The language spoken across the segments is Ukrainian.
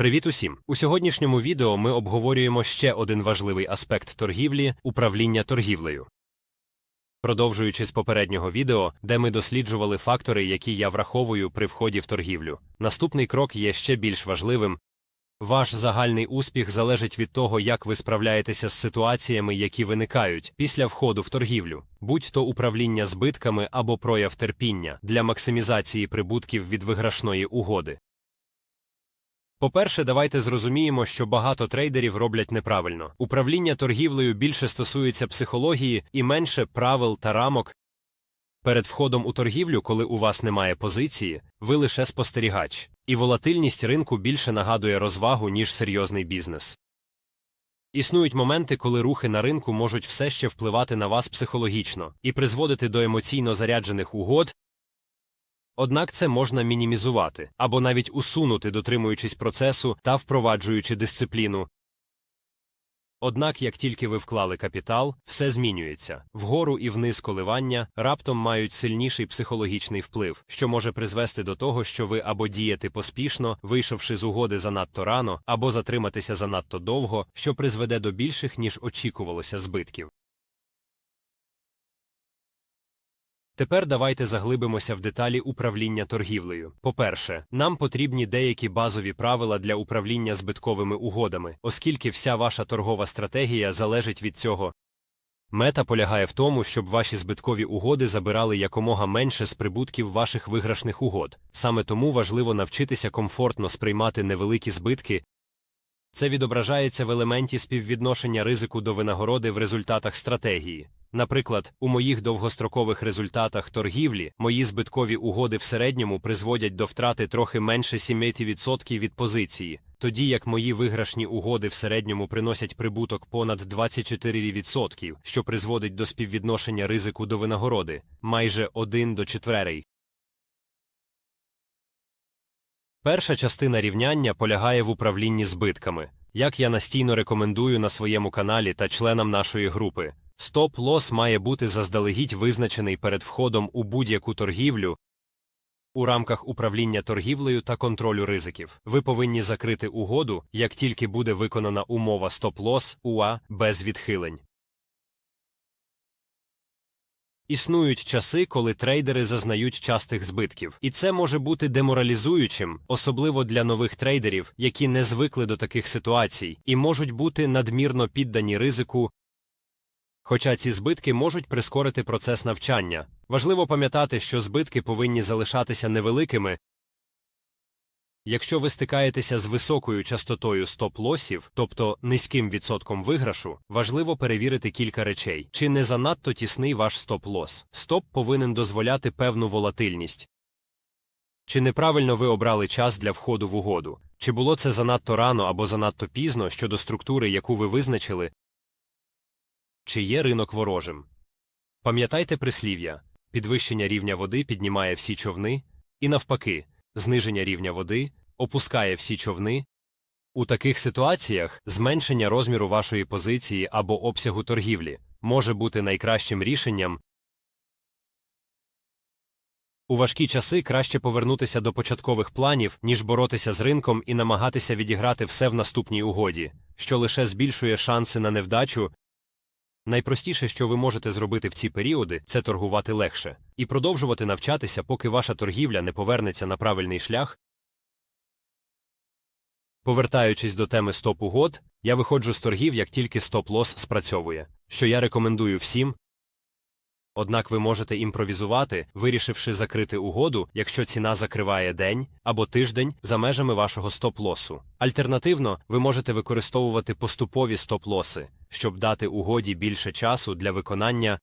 Привіт усім! У сьогоднішньому відео ми обговорюємо ще один важливий аспект торгівлі управління торгівлею. Продовжуючи з попереднього відео, де ми досліджували фактори, які я враховую при вході в торгівлю. Наступний крок є ще більш важливим. Ваш загальний успіх залежить від того, як ви справляєтеся з ситуаціями, які виникають після входу в торгівлю, будь то управління збитками або прояв терпіння для максимізації прибутків від виграшної угоди. По-перше, давайте зрозуміємо, що багато трейдерів роблять неправильно. Управління торгівлею більше стосується психології і менше правил та рамок. Перед входом у торгівлю, коли у вас немає позиції, ви лише спостерігач, і волатильність ринку більше нагадує розвагу, ніж серйозний бізнес. Існують моменти, коли рухи на ринку можуть все ще впливати на вас психологічно і призводити до емоційно заряджених угод, Однак це можна мінімізувати або навіть усунути, дотримуючись процесу та впроваджуючи дисципліну. Однак, як тільки ви вклали капітал, все змінюється вгору і вниз коливання раптом мають сильніший психологічний вплив, що може призвести до того, що ви або дієте поспішно, вийшовши з угоди занадто рано, або затриматися занадто довго, що призведе до більших, ніж очікувалося збитків. Тепер давайте заглибимося в деталі управління торгівлею. По-перше, нам потрібні деякі базові правила для управління збитковими угодами, оскільки вся ваша торгова стратегія залежить від цього. Мета полягає в тому, щоб ваші збиткові угоди забирали якомога менше з прибутків ваших виграшних угод. Саме тому важливо навчитися комфортно сприймати невеликі збитки. Це відображається в елементі співвідношення ризику до винагороди в результатах стратегії. Наприклад, у моїх довгострокових результатах торгівлі мої збиткові угоди в середньому призводять до втрати трохи менше 7% від позиції, тоді як мої виграшні угоди в середньому приносять прибуток понад 24%, що призводить до співвідношення ризику до винагороди майже 1 до 4. Перша частина рівняння полягає в управлінні збитками, як я настійно рекомендую на своєму каналі та членам нашої групи. Стоп-лос має бути заздалегідь визначений перед входом у будь-яку торгівлю. У рамках управління торгівлею та контролю ризиків ви повинні закрити угоду, як тільки буде виконана умова стоп-лос УА без відхилень. Існують часи, коли трейдери зазнають частих збитків, і це може бути деморалізуючим, особливо для нових трейдерів, які не звикли до таких ситуацій, і можуть бути надмірно піддані ризику Хоча ці збитки можуть прискорити процес навчання, важливо пам'ятати, що збитки повинні залишатися невеликими. Якщо ви стикаєтеся з високою частотою стоп-лосів, тобто низьким відсотком виграшу, важливо перевірити кілька речей, чи не занадто тісний ваш стоп-лос. Стоп повинен дозволяти певну волатильність. Чи неправильно ви обрали час для входу в угоду, чи було це занадто рано або занадто пізно щодо структури, яку ви визначили, чи є ринок ворожим. Пам'ятайте прислів'я підвищення рівня води піднімає всі човни, і навпаки, зниження рівня води опускає всі човни. У таких ситуаціях зменшення розміру вашої позиції або обсягу торгівлі може бути найкращим рішенням. У важкі часи краще повернутися до початкових планів, ніж боротися з ринком і намагатися відіграти все в наступній угоді, що лише збільшує шанси на невдачу Найпростіше, що ви можете зробити в ці періоди, це торгувати легше і продовжувати навчатися, поки ваша торгівля не повернеться на правильний шлях. Повертаючись до теми стоп угод, я виходжу з торгів, як тільки стоп-лос спрацьовує, що я рекомендую всім. Однак ви можете імпровізувати, вирішивши закрити угоду, якщо ціна закриває день або тиждень за межами вашого стоп-лосу. Альтернативно, ви можете використовувати поступові стоп-лоси, щоб дати угоді більше часу для виконання.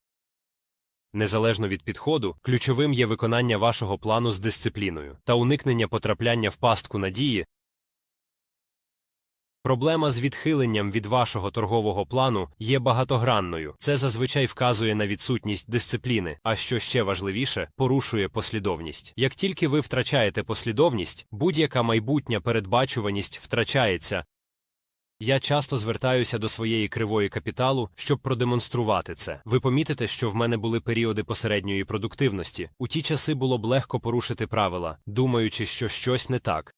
Незалежно від підходу, ключовим є виконання вашого плану з дисципліною та уникнення потрапляння в пастку надії, Проблема з відхиленням від вашого торгового плану є багатогранною. Це зазвичай вказує на відсутність дисципліни, а що ще важливіше, порушує послідовність. Як тільки ви втрачаєте послідовність, будь-яка майбутня передбачуваність втрачається. Я часто звертаюся до своєї кривої капіталу, щоб продемонструвати це. Ви помітите, що в мене були періоди посередньої продуктивності. У ті часи було б легко порушити правила, думаючи, що щось не так.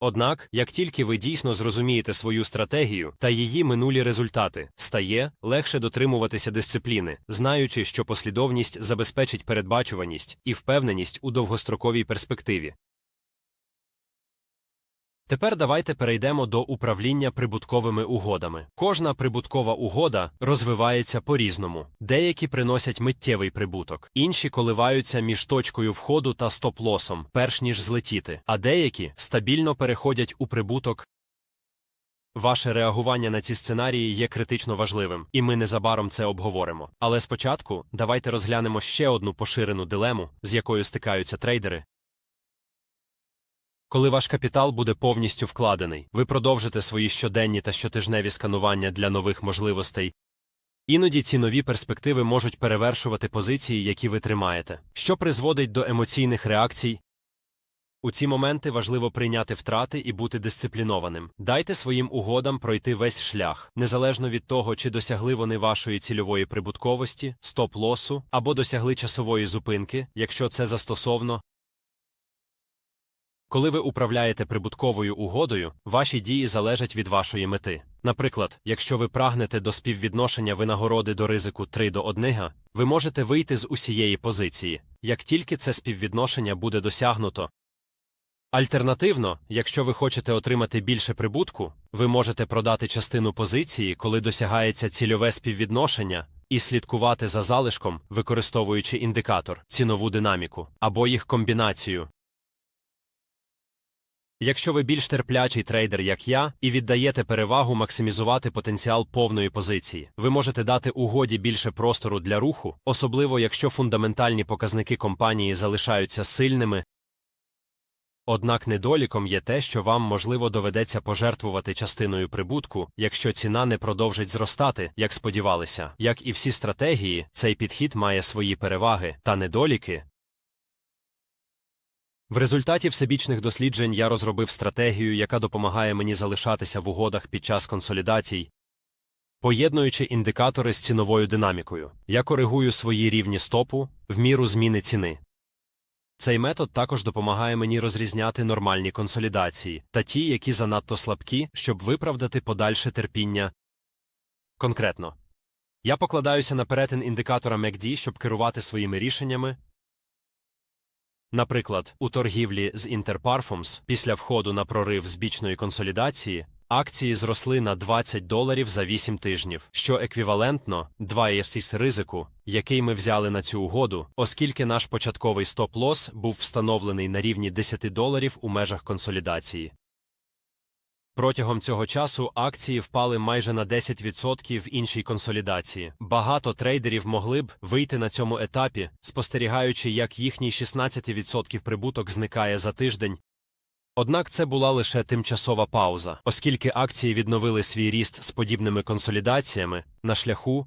Однак, як тільки ви дійсно зрозумієте свою стратегію та її минулі результати, стає легше дотримуватися дисципліни, знаючи, що послідовність забезпечить передбачуваність і впевненість у довгостроковій перспективі. Тепер давайте перейдемо до управління прибутковими угодами. Кожна прибуткова угода розвивається по-різному. Деякі приносять миттєвий прибуток, інші коливаються між точкою входу та стоп-лосом, перш ніж злетіти, а деякі стабільно переходять у прибуток. Ваше реагування на ці сценарії є критично важливим, і ми незабаром це обговоримо. Але спочатку давайте розглянемо ще одну поширену дилему, з якою стикаються трейдери. Коли ваш капітал буде повністю вкладений, ви продовжите свої щоденні та щотижневі сканування для нових можливостей. Іноді ці нові перспективи можуть перевершувати позиції, які ви тримаєте, що призводить до емоційних реакцій. У ці моменти важливо прийняти втрати і бути дисциплінованим. Дайте своїм угодам пройти весь шлях, незалежно від того, чи досягли вони вашої цільової прибутковості, стоп-лосу або досягли часової зупинки, якщо це застосовно. Коли ви управляєте прибутковою угодою, ваші дії залежать від вашої мети. Наприклад, якщо ви прагнете до співвідношення винагороди до ризику 3 до 1, ви можете вийти з усієї позиції, як тільки це співвідношення буде досягнуто. Альтернативно, якщо ви хочете отримати більше прибутку, ви можете продати частину позиції, коли досягається цільове співвідношення, і слідкувати за залишком, використовуючи індикатор, цінову динаміку або їх комбінацію. Якщо ви більш терплячий трейдер, як я, і віддаєте перевагу максимізувати потенціал повної позиції, ви можете дати угоді більше простору для руху, особливо якщо фундаментальні показники компанії залишаються сильними. Однак недоліком є те, що вам, можливо, доведеться пожертвувати частиною прибутку, якщо ціна не продовжить зростати, як сподівалися. Як і всі стратегії, цей підхід має свої переваги та недоліки, в результаті всебічних досліджень я розробив стратегію, яка допомагає мені залишатися в угодах під час консолідацій, поєднуючи індикатори з ціновою динамікою. Я коригую свої рівні стопу в міру зміни ціни. Цей метод також допомагає мені розрізняти нормальні консолідації та ті, які занадто слабкі, щоб виправдати подальше терпіння. Конкретно, я покладаюся на перетин індикатора MACD, щоб керувати своїми рішеннями, Наприклад, у торгівлі з Interparfums після входу на прорив з бічної консолідації акції зросли на 20 доларів за 8 тижнів, що еквівалентно 2 ЄСІС ризику, який ми взяли на цю угоду, оскільки наш початковий стоп-лос був встановлений на рівні 10 доларів у межах консолідації. Протягом цього часу акції впали майже на 10% в іншій консолідації. Багато трейдерів могли б вийти на цьому етапі, спостерігаючи, як їхній 16% прибуток зникає за тиждень. Однак це була лише тимчасова пауза, оскільки акції відновили свій ріст з подібними консолідаціями на шляху.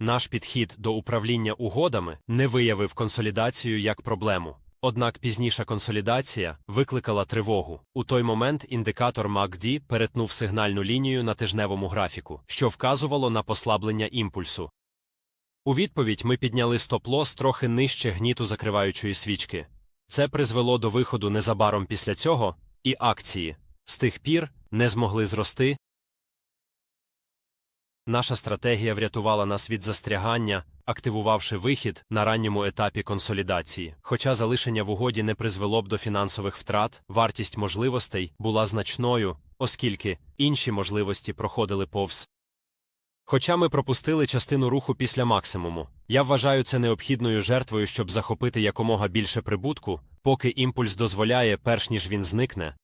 Наш підхід до управління угодами не виявив консолідацію як проблему. Однак пізніша консолідація викликала тривогу. У той момент індикатор MACD перетнув сигнальну лінію на тижневому графіку, що вказувало на послаблення імпульсу. У відповідь ми підняли стоп-лос трохи нижче гніту закриваючої свічки. Це призвело до виходу незабаром після цього, і акції з тих пір не змогли зрости. Наша стратегія врятувала нас від застрягання, активувавши вихід на ранньому етапі консолідації. Хоча залишення в угоді не призвело б до фінансових втрат, вартість можливостей була значною, оскільки інші можливості проходили повз. Хоча ми пропустили частину руху після максимуму, я вважаю це необхідною жертвою, щоб захопити якомога більше прибутку, поки імпульс дозволяє, перш ніж він зникне.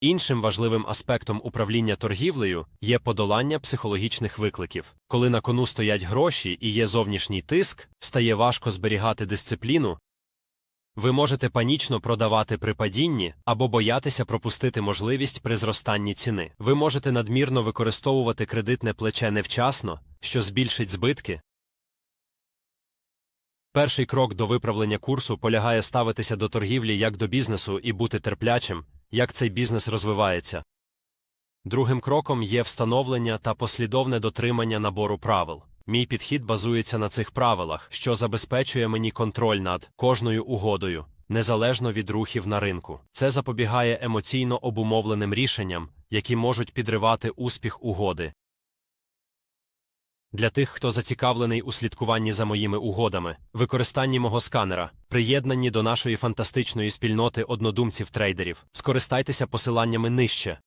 Іншим важливим аспектом управління торгівлею є подолання психологічних викликів. Коли на кону стоять гроші і є зовнішній тиск, стає важко зберігати дисципліну. Ви можете панічно продавати при падінні або боятися пропустити можливість при зростанні ціни. Ви можете надмірно використовувати кредитне плече невчасно, що збільшить збитки. Перший крок до виправлення курсу полягає ставитися до торгівлі як до бізнесу і бути терплячим як цей бізнес розвивається. Другим кроком є встановлення та послідовне дотримання набору правил. Мій підхід базується на цих правилах, що забезпечує мені контроль над кожною угодою, незалежно від рухів на ринку. Це запобігає емоційно обумовленим рішенням, які можуть підривати успіх угоди. Для тих, хто зацікавлений у слідкуванні за моїми угодами, використанні мого сканера, приєднанні до нашої фантастичної спільноти однодумців трейдерів, скористайтеся посиланнями нижче,